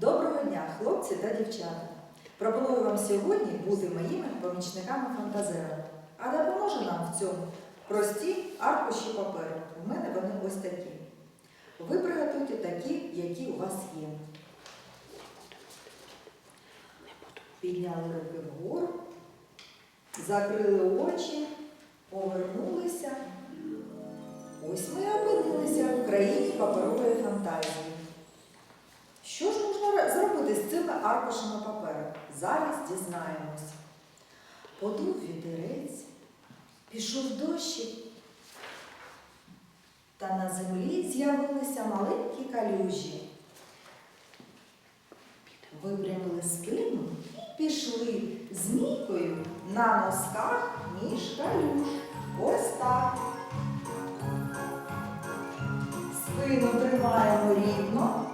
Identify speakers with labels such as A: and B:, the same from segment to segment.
A: Доброго дня, хлопці та дівчата. Пропоную вам сьогодні бути моїми помічниками-фантазерами. А допоможе нам в цьому прості аркуші паперу. У мене вони ось такі. Ви приготуйте такі, які у вас є. Підняли руки вгору, закрили очі, повернулися. Ось ми опинилися в країні паперової фантазії. Зробити з цими аркушами паперу? Зараз дізнаємось. Подув вітерець, пішов дощик, та на землі з'явилися маленькі калюжі. Випрямили спину і пішли змійкою на носках між калюж. Ось так. Спину тримаємо рівно.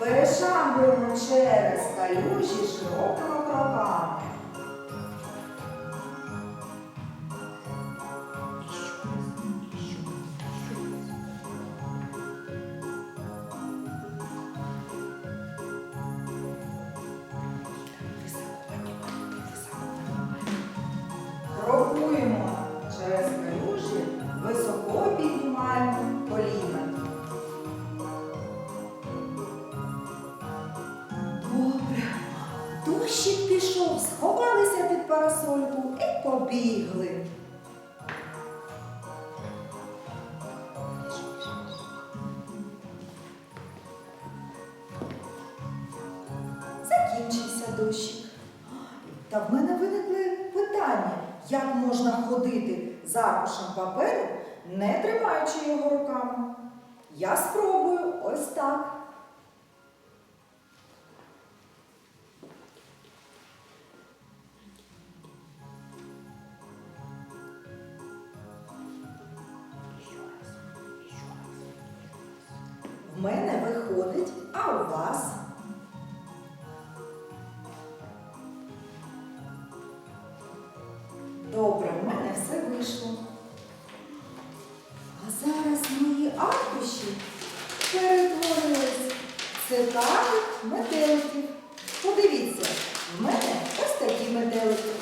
A: Перешагуємо через калюжі широкими кроками. Побігли. Закінчився дощик. Та в мене виникли питання, як можна ходити з аркушем паперу, не тримаючи його руками. Я спробую ось так. В мене виходить, а у вас? Добре, в мене все вийшло. А зараз мої аркуші перетворились в цікавих метеликів. Подивіться, в мене ось такі метелики.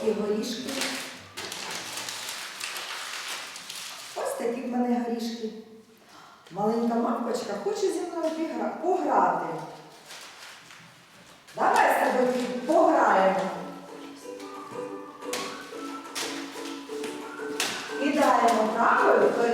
A: Маленькі горішки. Ось такі в мене горішки. Маленька мавпочка хоче зі мною пограти. Давай з тобою пограємо. Кидаємо правою то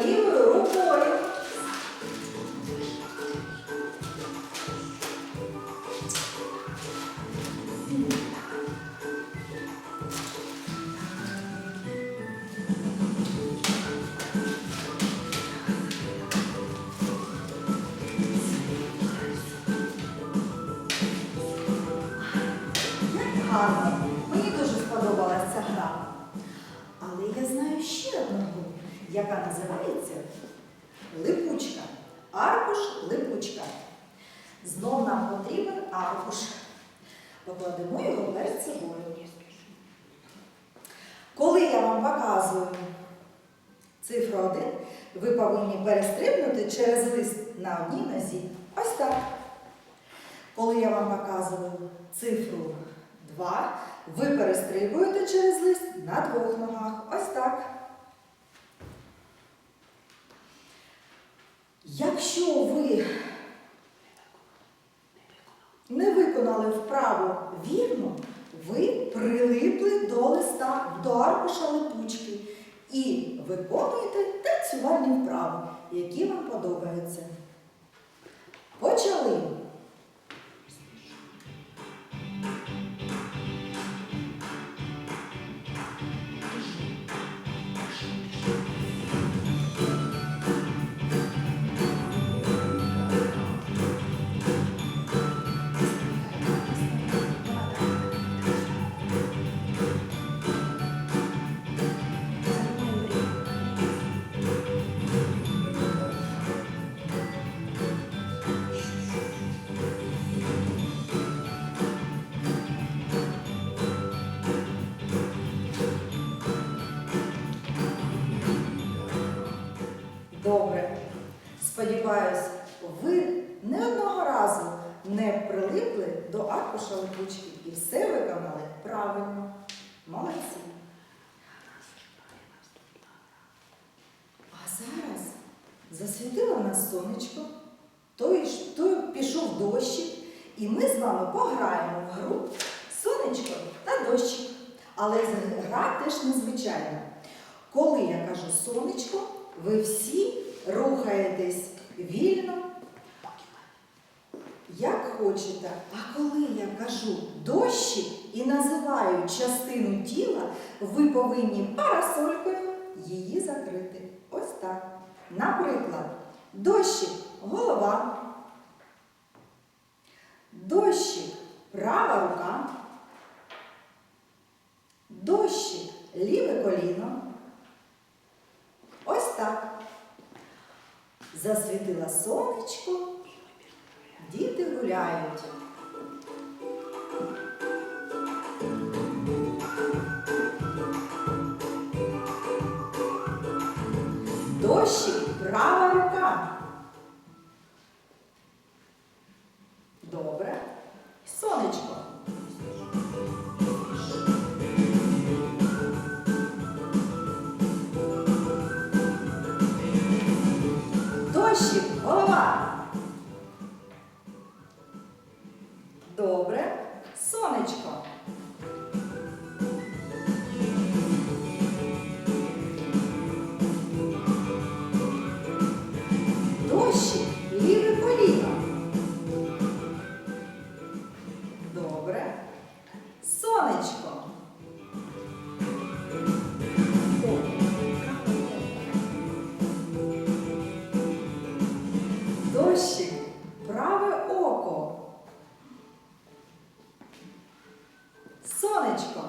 A: Аркуш липучка. Знов нам потрібен аркуш. Покладемо його перед собою. Коли я вам показую цифру 1, ви повинні перестрибнути через лист на одній нозі. Ось так. Коли я вам показую цифру 2, ви перестрибуєте через лист на двох ногах. Ось так. Якщо ви не виконали вправу вірно, ви прилипли до листа, до аркуша липучки і виконуєте танцювальні вправи, які вам подобаються. Почали. Все виконали правильно. Молодці. А зараз засвітило нас сонечко, той, той пішов дощик, і ми з вами пограємо в гру сонечко та дощик. Але гра теж незвичайна. Коли я кажу сонечко, ви всі рухаєтесь вільно, як хочете. А коли я кажу дощик і називаю частину тіла, ви повинні парасолькою її закрити. Ось так. Наприклад, дощик голова, дощик права рука, дощик ліве коліно. Ось так. Засвітила сонечко, гуляють. Дощик права Дощик, праве око. Сонечко.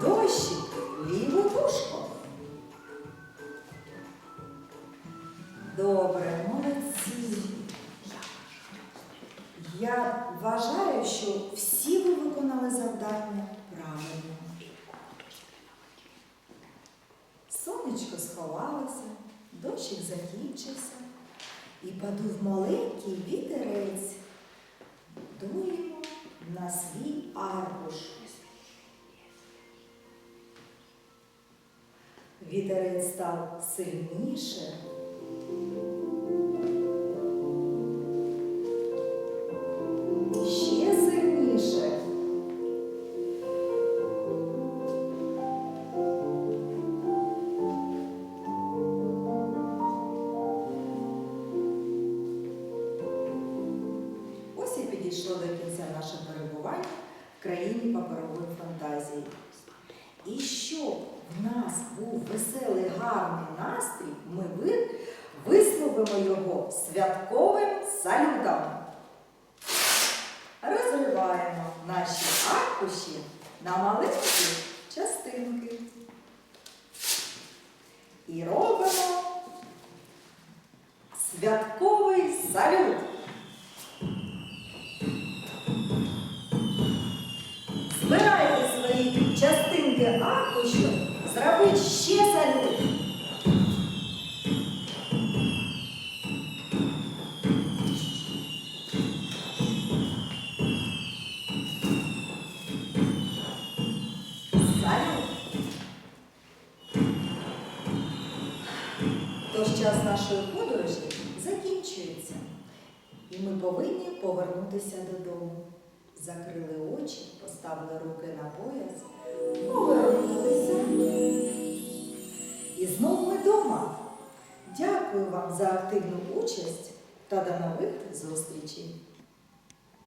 A: Дощик, ліве вушко. Добре, молодці. Я вважаю, що всі завдання правильно. Сонечко сховалося, дощик закінчився і подув маленький вітерець. Дуємо на свій аркуш. Вітерець став сильніше. Був веселий, гарний настрій, ми ви- висловили його святковим салютом. Розриваємо наші аркуші на маленькі частинки. І робимо святковий салют. Тож час нашої подорожі закінчується, і ми повинні повернутися додому. Закрили очі, поставили руки на пояс, повернулися. І знову ми вдома. Дякую вам за активну участь та до нових зустрічей!